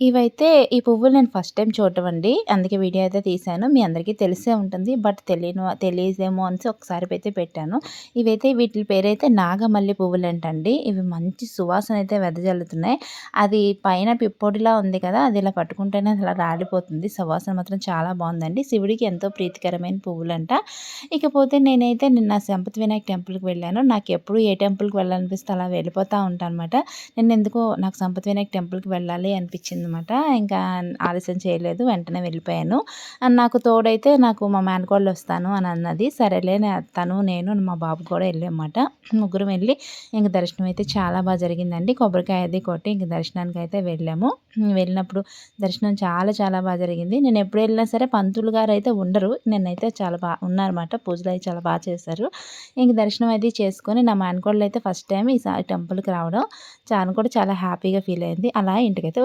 ఇవైతే ఈ పువ్వులు నేను ఫస్ట్ టైం చూడటం అండి అందుకే వీడియో అయితే తీశాను. మీ అందరికీ తెలిసే ఉంటుంది. బట్ తెలియని తెలియదేమో అనేసి ఒకసారి అయితే పెట్టాను. ఇవైతే వీటి పేరైతే నాగమల్లి పువ్వులు ఏంటండి ఇవి మంచి సువాసన అయితే వెదజల్లుతున్నాయి. అది పైన పిప్పొడిలా ఉంది కదా అది ఇలా పట్టుకుంటేనే అలా రాలిపోతుంది. సువాసన మాత్రం చాలా బాగుందండి. శివుడికి ఎంతో ప్రీతికరమైన పువ్వులంట. ఇకపోతే నేనైతే నిన్న సంపతి వినాయక్ టెంపుల్కి వెళ్ళాను. నాకు ఎప్పుడు ఏ టెంపుల్కి వెళ్ళాలనిపిస్తే అలా వెళ్ళిపోతూ ఉంటాను అనమాట నేను ఎందుకో నాకు సంపతి వినాయక్ టెంపుల్కి వెళ్ళాలి అనిపించింది అనమాట ఇంకా ఆలస్యం చేయలేదు వెంటనే వెళ్ళిపోయాను. నాకు తోడైతే నాకు మా మేనకోళ్ళు వస్తాను అని అన్నది. సరేలే తను నేను మా బాబు కూడా వెళ్ళామన్నమాట. ముగ్గురు వెళ్ళి ఇంక దర్శనం అయితే చాలా బాగా జరిగిందండి. కొబ్బరికాయ అది కొట్టి ఇంక దర్శనానికి అయితే వెళ్ళాము. వెళ్ళినప్పుడు దర్శనం చాలా చాలా బాగా జరిగింది. నేను ఎప్పుడు వెళ్ళినా సరే పంతులు గారు అయితే ఉండరు. నేనైతే చాలా బాగా ఉన్నారన్నమాట. పూజలు అయితే చాలా బాగా చేశారు. ఇంక దర్శనం అయితే చేసుకొని నా మేనకోళ్ళు అయితే ఫస్ట్ టైం ఈ టెంపుల్కి రావడం. చాను కూడా చాలా హ్యాపీగా ఫీల్ అయింది. అలా ఇంటికైతే